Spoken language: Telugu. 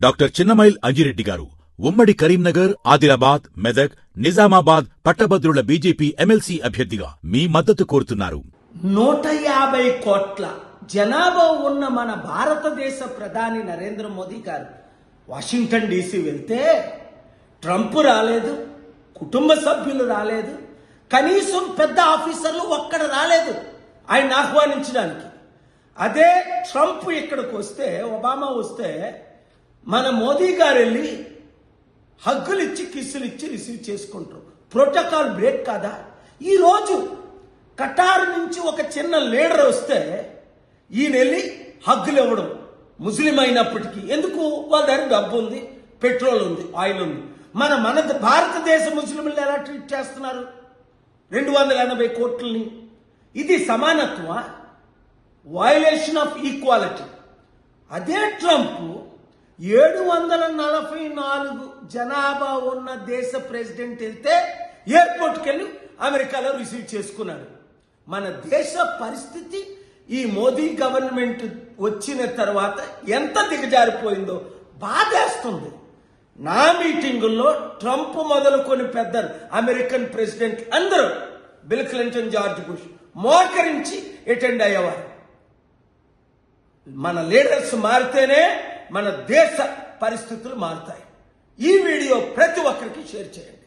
డాక్టర్ చిన్నమైల్ అంజిరెడ్డి గారు ఉమ్మడి కరీంనగర్ ఆదిలాబాద్ మెదక్ నిజామాబాద్ పట్టభద్రుల బీజేపీ ఎమ్మెల్సీ అభ్యర్థిగా మీ మద్దతు కోరుతున్నారు. నూట యాభై కోట్ల జనాభా ఉన్న మన భారతదేశ ప్రధాని నరేంద్ర మోదీ గారు వాషింగ్టన్ డీసీ వెళ్తే ట్రంప్ రాలేదు కుటుంబ సభ్యులు రాలేదు కనీసం పెద్ద ఆఫీసర్లు ఒక్కడ రాలేదు ఆయన ఆహ్వానించడానికి. అదే ట్రంప్ ఇక్కడికి వస్తే ఒబామా వస్తే మన మోదీ గారు వెళ్ళి హగ్గులు ఇచ్చి కిస్సులు ఇచ్చి రిసీవ్ చేసుకుంటారు. ప్రోటోకాల్ బ్రేక్ కాదా? ఈరోజు కటార్ నుంచి ఒక చిన్న లీడర్ వస్తే ఈయన వెళ్ళి హగ్గులు ఇవ్వడం ముస్లిం అయినప్పటికీ ఎందుకు? వాళ్ళ దగ్గర డబ్బు ఉంది పెట్రోల్ ఉంది ఆయిల్ ఉంది. మన మన భారతదేశ ముస్లింలు ఎలా ట్రీట్ చేస్తున్నారు? రెండు వందల ఎనభై కోట్లని. ఇది సమానత్వ వయలేషన్ ఆఫ్ ఈక్వాలిటీ అదే ట్రంప్ ఏడు వందల నలభై నాలుగు జనాభా ఉన్న దేశ ప్రెసిడెంట్ వెళ్తే ఎయిర్పోర్ట్కి వెళ్ళి అమెరికాలో రిసీవ్ చేసుకున్నాడు. మన దేశ పరిస్థితి ఈ మోదీ గవర్నమెంట్ వచ్చిన తర్వాత ఎంత దిగజారిపోయిందో బాధేస్తుంది. నా మీటింగుల్లో ట్రంప్ మొదలుకొని పెద్దలు అమెరికన్ ప్రెసిడెంట్ అందరూ బిల్ క్లింటన్ జార్జ్ బుష్ మోకరించి అటెండ్ అయ్యేవారు. మన లీడర్స్ మారితేనే మన దేశ పరిస్థితులు మారుతాయి. ఈ వీడియో ప్రతి ఒక్కరికి షేర్ చేయండి.